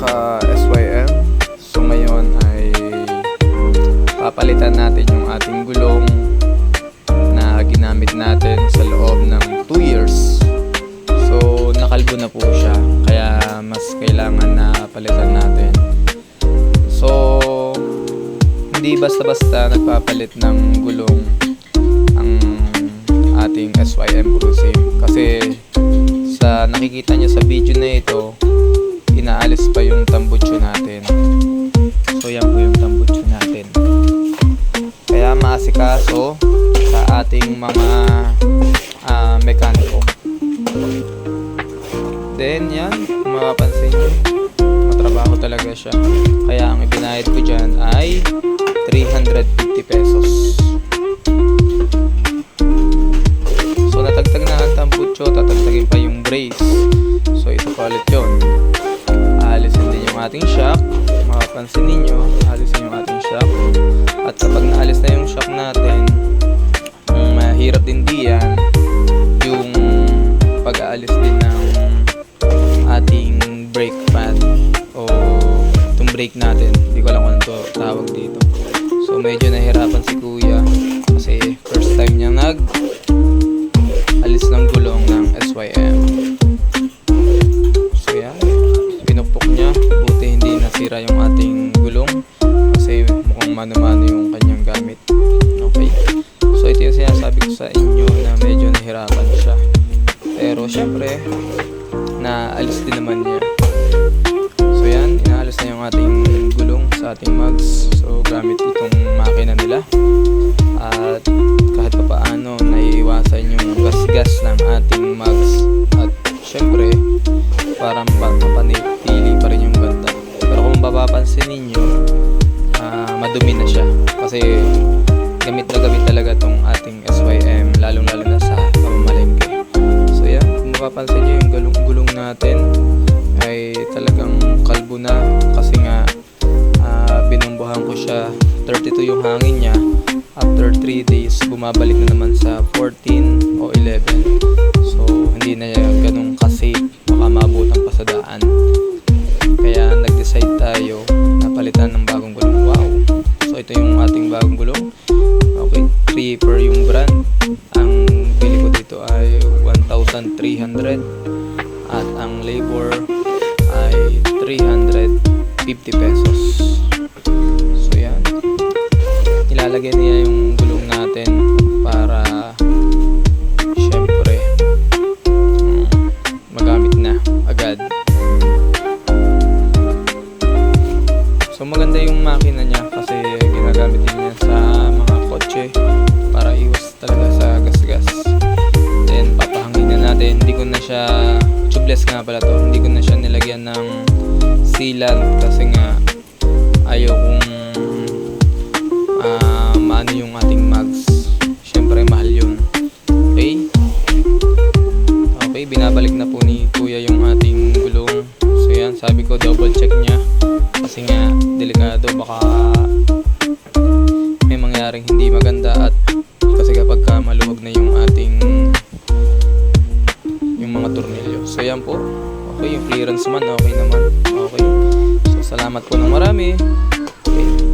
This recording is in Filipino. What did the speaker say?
ka SYM. So ngayon ay papalitan natin yung ating gulong na ginamit natin sa loob ng 2 years. So nakalbo na po siya kaya mas kailangan na palitan natin. So hindi basta-basta nagpapalit ng gulong ang ating SYM Cruisim kasi sa nakikita niyo sa video na ito inaalis pa yung tambutso natin. So yan po yung tambutso natin. Kaya maasikaso sa ating mga ah, mekaniko. Then yan kung mapapansin nyo matrabaho talaga siya. Kaya ang ibinayad ko dyan ay 350 pesos. So natagtag na ang tambutso, tatagtagin pa yung brace. So ito pa ulit yun. Ating shock. Makapansin ninyo, aalisin yung ating shock. At kapag naalis na yung shock natin, ang mahirap din diyan yung pag-aalis din ng ating brake pad o itong brake natin. Hindi ko alam kung ano tawag dito. So medyo nahirapan si kuya kasi first time niya nag alis ng gulong ng SYM. Nasira yung ating gulong kasi mukhang mano-mano yung kanyang gamit. Okay. So ito yung sinasabi ko sa inyo na medyo nahirapan siya. Pero syempre, naalis din naman niya. So yan, inaalis na yung ating gulong sa ating mugs. So gamit itong makina nila. At kahit pa paano naiiwasan yung gas-gas ng ating mugs. At syempre, parang pa- mapapansin ninyo, ah, madumi na siya. Kasi gamit na gamit talaga tong ating SYM, lalong-lalo na sa pamamalengke. So yan, kung mapapansin nyo yung gulong, gulong natin ay talagang kalbo na. Kasi nga ah, binumbuhan ko siya. 32 yung hangin niya. After 3 days bumabalik na naman sa 14 o 11 so hindi na ganun kasi. Baka maabutan pa sa daan bagong gulong okay Creeper yung brand. Ang bili ko dito ay 1,300 at ang labor ay 350 pesos. So yan. Ilalagay niya yung gulong natin para syempre mm, magamit na agad. So maganda yung makina niya kasi ginagamit niya kotse para iwas talaga sa gas-gas. Then papahangin na natin. Hindi ko na siya tubeless nga pala to. Hindi ko na siya nilagyan ng sealant kasi nga ayaw kong ah, maano yung ating mags syempre mahal yun. Okay? Okay binabalik na po ni kuya yung ating gulong. So yan sabi ko double check niya. Kasi nga delikado. Baka Okay, yung clearance man, okay naman. Okay. So, salamat po ng marami. Okay.